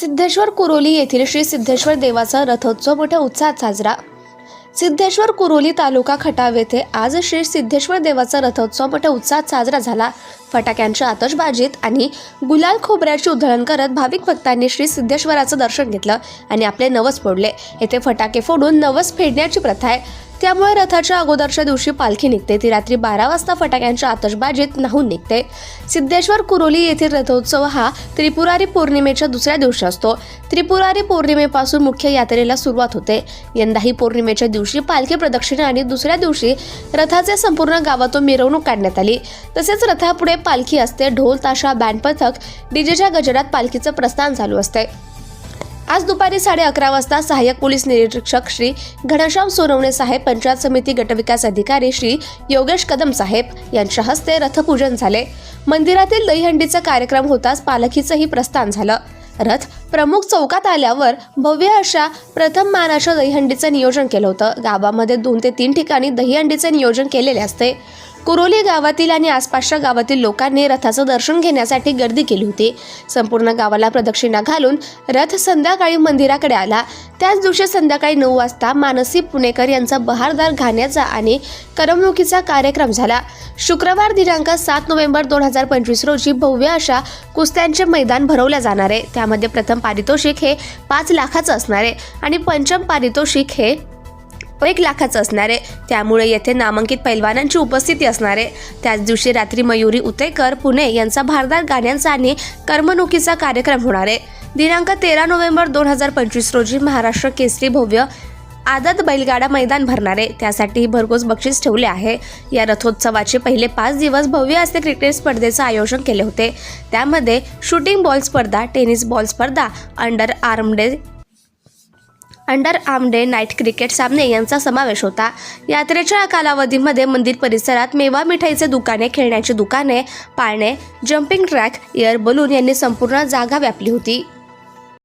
सिद्धेश्वर कुरोली येथील श्री सिद्धेश्वर देवाचा रथोत्सव मोठ्या उत्साहात साजरा. सिद्धेश्वर कुरोली तालुका खटाव येथे आज श्री सिद्धेश्वर देवाचा रथोत्सव मोठ्या उत्साहात साजरा झाला. फटाक्यांच्या आतषबाजीत आणि गुलाल खोबऱ्याची उधळण करत भाविक भक्तांनी श्री सिद्धेश्वराचं दर्शन घेतलं आणि आपले नवस फोडले. येथे फटाके फोडून नवस फेडण्याची प्रथा आहे. त्यामुळे रथाच्या अगोदरच्या दिवशी पालखी निघते. ती रात्री बारा वाजता फटाक्यांच्या आतषबाजीत नाहून निघते. सिद्धेश्वर कुरोली येथील रथोत्सव हा त्रिपुरारी पौर्णिमेच्या दुसऱ्या दिवशी असतो. त्रिपुरारी पौर्णिमेपासून मुख्य यात्रेला सुरुवात होते. यंदाही पौर्णिमेच्या दिवशी पालखी प्रदक्षिणा आणि दुसऱ्या दिवशी रथाचे संपूर्ण गावातून मिरवणूक काढण्यात आली. तसेच रथापुढे पालखी असते. ढोल ताशा बँड पथक डीजेच्या गजरात पालखीचं प्रस्थान चालू असते. आज दुपारी साडे अकरा वाजता सहाय्यक पोलीस निरीक्षक श्री घनश्याम सोनवणे साहेब पंचायत समिती गटविकास अधिकारी श्री योगेश कदम साहेब यांच्या हस्ते रथपूजन झाले. मंदिरातील दहीहंडीचा कार्यक्रम होताच पालखीचंही प्रस्थान झालं. रथ प्रमुख चौकात आल्यावर भव्य अशा प्रथम मानाच्या दहीहंडीचं नियोजन केलं होतं. गावामध्ये दोन ते तीन ठिकाणी दहीहंडीचे नियोजन केलेले असते. कुरोली गावातील आणि आसपासच्या गावातील लोकांनी रथाचं दर्शन घेण्यासाठी गर्दी केली होती. संपूर्ण गावाला प्रदक्षिणा घालून रथ संध्याकाळी मंदिराकडे आला. त्याच दिवशी संध्याकाळी नऊ वाजता मानसी पुणेकर यांचा बहारदार घाण्याचा आणि करमणुकीचा कार्यक्रम झाला. शुक्रवार दिनांक सात नोव्हेंबर दोन हजार पंचवीस रोजी भव्य अशा कुस्त्यांचे मैदान भरवल्या जाणार आहे. त्यामध्ये प्रथम पारितोषिक हे पाच लाखाचं असणार आहे आणि पंचम पारितोषिक हे एक लाखाचं असणार आहे. त्यामुळे येथे नामांकित पैलवानांची उपस्थिती असणार आहे. त्याच दिवशी रात्री मयुरी उतेकर पुणे यांचा भारदार गाण्यांचा आणि करमणुकीचा कार्यक्रम होणार आहे. दिनांक तेरा नोव्हेंबर दोन हजार पंचवीस रोजी महाराष्ट्र केसरी भव्य आदत बैलगाडा मैदान भरणार आहे. त्यासाठी भरघोस बक्षीस ठेवले आहे. या रथोत्सवाचे पहिले पाच दिवस भव्य असे क्रिकेट स्पर्धेचं आयोजन केले होते. त्यामध्ये शूटिंग बॉल स्पर्धा टेनिस बॉल स्पर्धा under arm day under arm day night cricket सामने यांचा समावेश होता. यात्रेच्या कालावधीमध्ये मंदिर परिसरात मेवा मिठाईचे दुकाने खेळण्याची दुकाने पाळणे जम्पिंग ट्रॅक एअर बलून यांनी संपूर्ण जागा व्यापली होती.